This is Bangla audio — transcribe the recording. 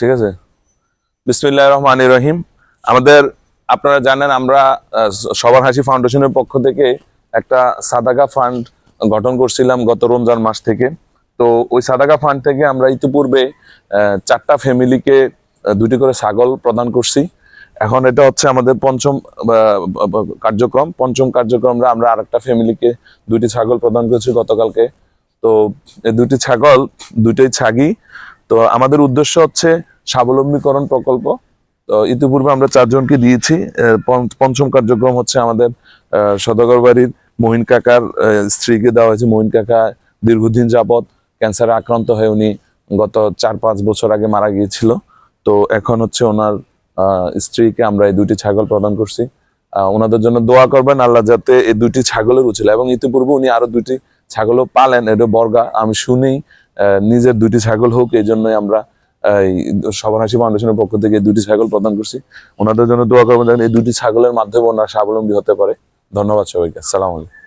ঠিক আছে? বিসমিল্লাহ রহমান রহিম। আমাদের, আপনারা জানেন আমরা সবার হাসি ফাউন্ডেশনের পক্ষ থেকে একটা সাদাকা ফান্ড গঠন করছিলাম গত রমজান মাস থেকে। তো ওই সাদাকা ফান্ড থেকে আমরা ইতিপূর্বে চারটা ফ্যামিলিকে দুটি করে ছাগল প্রদান করছি। এখন এটা হচ্ছে আমাদের পঞ্চম কার্যক্রম। পঞ্চম কার্যক্রমরা আমরা আরেকটা ফ্যামিলিকে দুটি ছাগল প্রদান করেছি গতকালকে। তো দুটি ছাগল দুটোই ছাগি। তো আমাদের উদ্দেশ্য হচ্ছে স্বাবলম্বীকরণ প্রকল্প। তো ইতিপূর্বে আমরা চারজনকে দিয়েছি। পঞ্চ- পঞ্চম কার্যক্রম হচ্ছে আমাদের সদাগর বাড়ির মহিন কাকার স্ত্রীকে দেওয়া হয়েছে মহিন কাকা দীর্ঘদিন যাবৎ ক্যান্সারে আক্রান্ত হয়ে উনি গত চার পাঁচ বছর আগে মারা গিয়েছিল। তো এখন হচ্ছে ওনার স্ত্রীকে আমরা এই দুটি ছাগল প্রদান করছি। ওনাদের জন্য দোয়া করবেন আল্লাহ যাতে এই দুটি ছাগলের উচিল এবং ইতিপূর্বে উনি আরও দুটি ছাগলও পালেন এটা বর্গা, আমি শুনি নিজের দুটি ছাগল হোক, এই জন্যই আমরা এই সবনাশী ফাউন্ডেশনের পক্ষ থেকে দুটি ছাগল প্রদান করছি। ওনাদের জন্য দোয়া করবেন এই দুটি ছাগলের মাধ্যমে ওনারা স্বাবলম্বী হতে পারে। ধন্যবাদ সবাইকে। আসসালামু আলাইকুম।